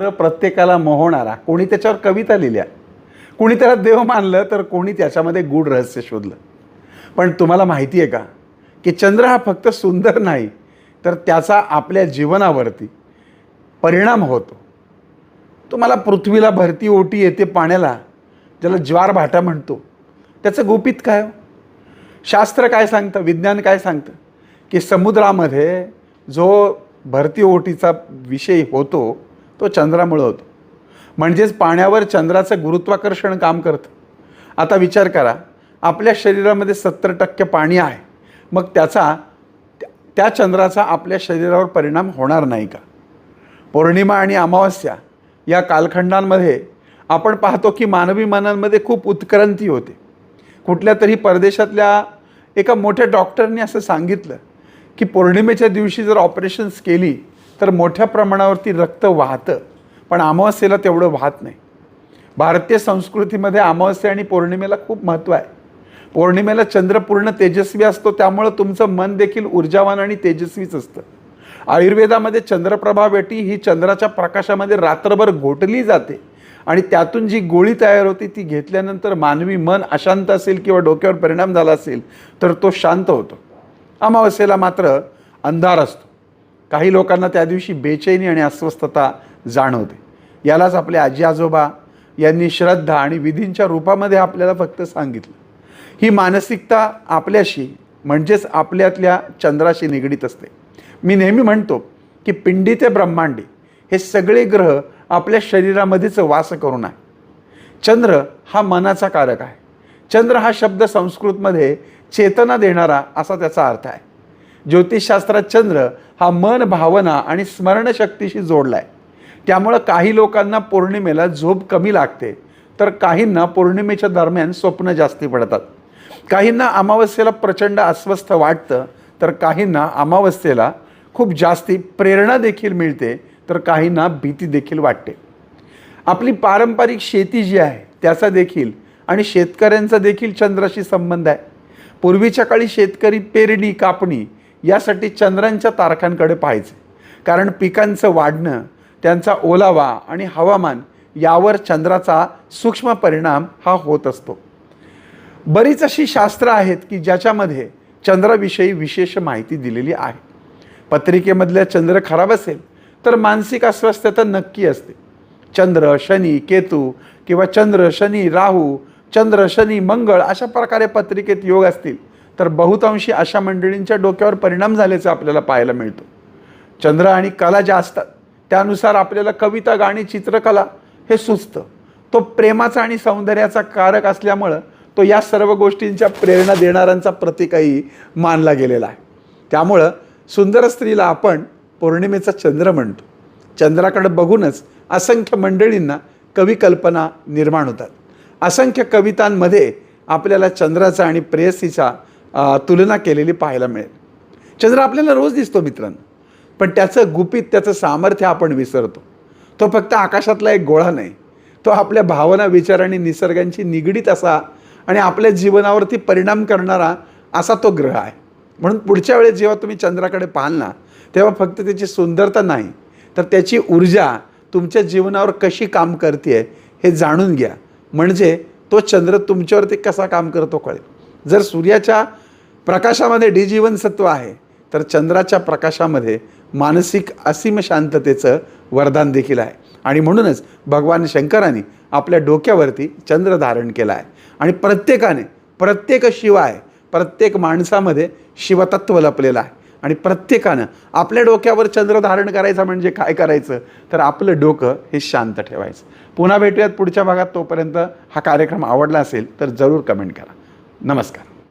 तर प्रत्येकाला मोहणारा कोणी त्याच्यावर कविता लिहिल्या कोणी त्याला देव मानलं तर कोणी त्याच्यामध्ये गूढ रहस्य शोधलं. पण तुम्हाला माहिती आहे का की चंद्र हा फक्त सुंदर नाही तर त्याचा आपल्या जीवनावरती परिणाम होतो. तुम्हाला पृथ्वीला भरती ओटी येते पाण्याला ज्याला ज्वार भाटा म्हणतो. त्याचं गुपित काय हो? शास्त्र काय सांगतं विज्ञान काय सांगतं की समुद्रामध्ये जो भरती ओटीचा विषय होतो तो चंद्रामुळं होतो. म्हणजेच पाण्यावर चंद्राचं गुरुत्वाकर्षण काम करतं. आता विचार करा आपल्या शरीरामध्ये सत्तर टक्के पाणी आहे. मग त्याचा त्या- त्या चंद्राचा आपल्या शरीरावर परिणाम होणार नाही का? पौर्णिमा आणि अमावस्या या कालखंडांमध्ये आपण पाहतो की मानवी मनांमध्ये खूप उत्क्रांती होते. कुठल्या तरी परदेशातल्या एका मोठ्या डॉक्टरने असं सांगितलं की पौर्णिमेच्या दिवशी जर ऑपरेशन्स केली तर मोठ्या प्रमाणावरती रक्त वाहतं. पण अमावस्येला तेवढं वाहत नाही. भारतीय संस्कृतीमध्ये अमावस्या आणि पौर्णिमेला खूप महत्त्व आहे. पौर्णिमेला चंद्र पूर्ण तेजस्वी असतो त्यामुळं तुमचं मन देखील ऊर्जावान आणि तेजस्वीच असतं. आयुर्वेदामध्ये चंद्रप्रभावेटी ही चंद्राच्या प्रकाशामध्ये रात्रभर घोटली जाते आणि त्यातून जी गोळी तयार होते ती घेतल्यानंतर मानवी मन अशांत असेल किंवा डोक्यावर परिणाम झाला असेल तर तो शांत होतो. अमावस्येला मात्र अंधार असतो. काही लोकांना त्या दिवशी बेचैनी आणि अस्वस्थता जाणवते. यालाच आपले आजी आजोबा यांनी श्रद्धा आणि विधींच्या रूपामध्ये आपल्याला फक्त सांगितलं. ही मानसिकता आपल्याशी म्हणजेच आपल्यातल्या चंद्राशी निगडीत असते. मी नेहमी म्हणतो की पिंडी ते ब्रह्मांडी हे सगळे ग्रह आपल्या शरीरामध्येच वास करून आहे. चंद्र हा मनाचा कारक आहे. चंद्र हा शब्द संस्कृतमध्ये चेतना देणारा असा त्याचा अर्थ आहे. ज्योतिषशास्त्रात चंद्र हा मन भावना आणि स्मरणशक्तीशी जोडला आहे त्यामुळं काही लोकांना पौर्णिमेला झोप कमी लागते तर काहींना पौर्णिमेच्या दरम्यान स्वप्न जास्ती पडतात. काहींना अमावस्येला प्रचंड अस्वस्थ वाटतं तर काहींना अमावस्येला खूप जास्ती प्रेरणा देखील मिळते तर काहींना भीती देखील वाटते. आपली पारंपरिक शेती जी आहे त्याचा देखील आणि शेतकऱ्यांचा देखील चंद्राशी संबंध आहे. पूर्वीच्या काळी शेतकरी पेरणी कापणी यासाठी चंद्रांच्या तारखांकडे पाहायचे. कारण पिकांचं वाढणं त्यांचा ओलावा आणि हवामान यावर चंद्राचा सूक्ष्म परिणाम हा होत असतो. बरीच अशी शास्त्र आहेत की ज्याच्यामध्ये चंद्राविषयी विशेष माहिती दिलेली आहे. पत्रिकेमधल्या चंद्र खराब असेल तर मानसिक अस्वस्थता नक्की असते. चंद्र शनी केतू किंवा चंद्र शनी राहू चंद्र शनी मंगळ अशा प्रकारे पत्रिकेत योग असतील. तर बहुतांशी अशा मंडळींच्या डोक्यावर परिणाम झाल्याचं आपल्याला पाहायला मिळतो. चंद्र आणि कला ज्या असतात त्यानुसार आपल्याला कविता गाणी चित्रकला हे सुचतं. तो प्रेमाचा आणि सौंदर्याचा कारक असल्यामुळं तो या सर्व गोष्टींच्या प्रेरणा देणाऱ्यांचा प्रतीकही मानला गेलेला आहे. त्यामुळं सुंदर स्त्रीला आपण पौर्णिमेचा चंद्र म्हणतो. चंद्राकडे बघूनच असंख्य मंडळींना कवी कल्पना निर्माण होतात. असंख्य कवितांमध्ये आपल्याला चंद्राचा आणि प्रेयसीचा तुलना केलेली पाहायला मिळेल. चंद्र आपल्याला रोज दिसतो मित्रांनो. पण त्याचं गुपित त्याचं सामर्थ्य आपण विसरतो. तो फक्त आकाशातला एक गोळा नाही. तो आपल्या भावना विचार आणि निसर्गांशी निगडीत असा आणि आपल्या जीवनावरती परिणाम करणारा असा तो ग्रह आहे. म्हणून पुढच्या वेळेस जेव्हा तुम्ही चंद्राकडे पाहाल ना तेव्हा फक्त त्याची सुंदरता नाही तर त्याची ऊर्जा तुमच्या जीवनावर कशी काम करते हे जाणून घ्या. म्हणजे तो चंद्र तुमच्यावरती कसा काम करतो कळेल. जर सूर्याच्या प्रकाशामध्ये डी जीवनसत्व आहे तर चंद्राच्या प्रकाशामध्ये मानसिक असीम शांततेचं वरदान देखील आहे. आणि म्हणूनच भगवान शंकरांनी आपल्या डोक्यावरती चंद्र धारण केला आहे. आणि प्रत्येकाने प्रत्येक शिव आहे प्रत्येक माणसामध्ये शिवतत्व लपलेलं आहे. आणि प्रत्येकानं आपल्या डोक्यावर चंद्र धारण करायचं म्हणजे काय करायचं? तर आपलं डोकं हे शांत ठेवायचं. पुन्हा भेटूयात पुढच्या भागात. तोपर्यंत हा कार्यक्रम आवडला असेल तर जरूर कमेंट करा. नमस्कार.